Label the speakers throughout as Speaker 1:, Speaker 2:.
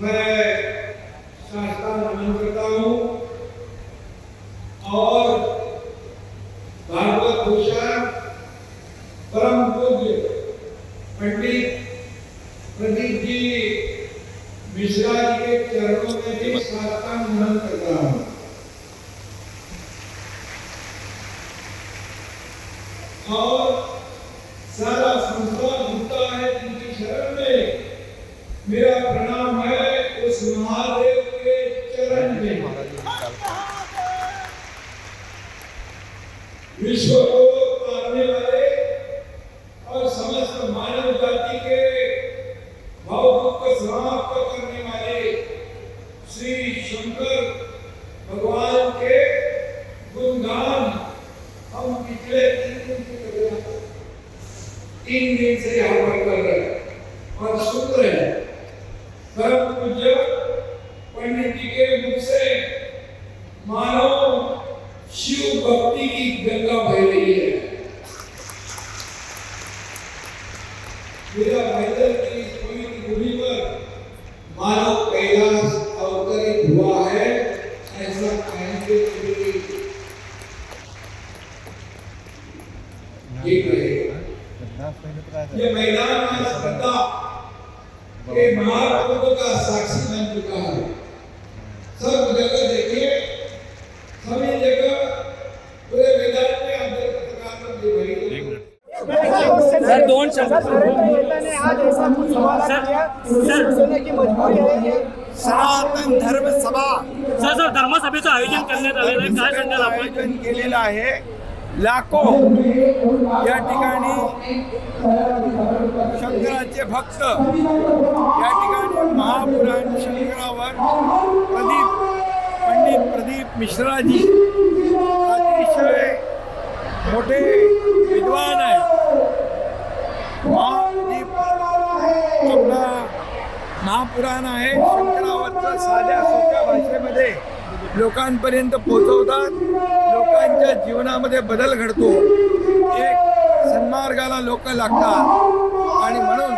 Speaker 1: मैं संस्था नमन करता हूँ। और भागवत भूषण, परम पूज्य पंडित प्रदीप जी मिश्रा जी के चरणों में भी संस्था नमन करता हूँ। और सारा संसार मुद्दा है जिनकी शरण में मेरा प्रणाम है उस महादेव के चरण में विश्व को पालने वाले और समस्त मानव जाति के भाव को समाप्त करने वाले श्री शंकर भगवान के गुणगान हम पिछले तीन दिन से कर रहे हैं। तीन दिन से यहाँ पर कर रहे हैं और सुन रहे हैं परम पूज्य पंडित जी के मुख से मानो शिव भक्ति की गंगा बह रही है। मेरा मैदान की इस पवित्र भूमि पर मानव कैलाश अवतरित हुआ है ऐसा कहेंगे तो ये मैदान में श्रद्धा के महाप्रभु का साक्षी बन चुका है। सब जगह देखिए सभी जगह पूरे मैदान में अंदर दिख रही
Speaker 2: सर दोन शब्द।
Speaker 3: आज ऐसा कुछ सवाल किया शिवसेना की मजबूरी है
Speaker 4: सनातन धर्म सभा।
Speaker 2: सर सर धर्मसभेचं आयोजन करण्यात आलेलं आहे काय सांगाल आपण
Speaker 4: आयोजन केलेलं आहे लाखो या ठिकाणी शंकराचे भक्त या ठिकाणी महापुराण शंकरावर प्रदीप पंडित प्रदीप मिश्राजी अतिशय मोठे विद्वान आहे महादीप आपला महापुराण आहे. शंकरावरचं साध्या सोप्या भाषेमध्ये लोकांपर्यंत पोहोचवतात. लोकांच्या जीवनामध्ये बदल घडतो. एक सन्मार्गाला लोक लागतात. आणि म्हणून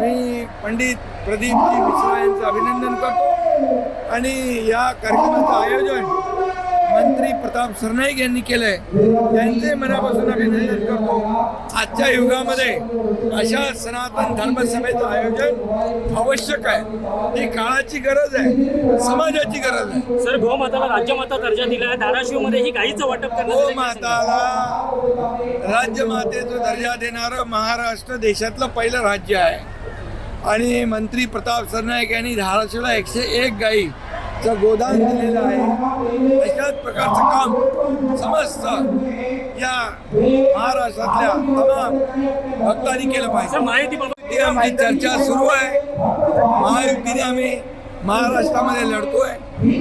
Speaker 4: मी पंडित प्रदीपजी मिश्रा यांचं अभिनंदन करतो. आणि या कार्यक्रमाचं आयोजन मंत्री प्रताप सरनाईक यांनी केलंय. त्यांचे मनापासून अभिनंदन करतो. आजच्या युगामध्ये अशा सनातन धर्मसभेचं आयोजन आवश्यक आहे. ही काळाची गरज आहे. समाजाची गरज आहे.
Speaker 2: सर गोमाताला राज्यमाता दर्जा दिला आहे धाराशिवमध्ये ही गाईचं वाटप आलंय.
Speaker 4: गोमाताला राज्यमातेचा दर्जा देणारं महाराष्ट्र देशातलं पहिलं राज्य आहे. आणि मंत्री प्रताप सरनाईक यांनी धाराशिवला एकशे एक गाईचं गोदान दिलेलं आहे. अशाच प्रकारचं काम समस्त या महाराष्ट्रातल्या तमाम भक्तांनी केलं पाहिजे.
Speaker 2: माहिती
Speaker 4: आमची चर्चा सुरू आहे. महायुतीने आम्ही महाराष्ट्रामध्ये लढतोय.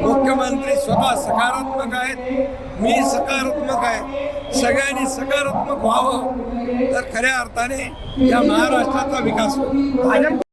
Speaker 4: मुख्यमंत्री स्वतः सकारात्मक आहेत. मी सकारात्मक आहे. सगळ्यांनी सकारात्मक व्हावं. तर खऱ्या अर्थाने या महाराष्ट्राचा विकास होईल.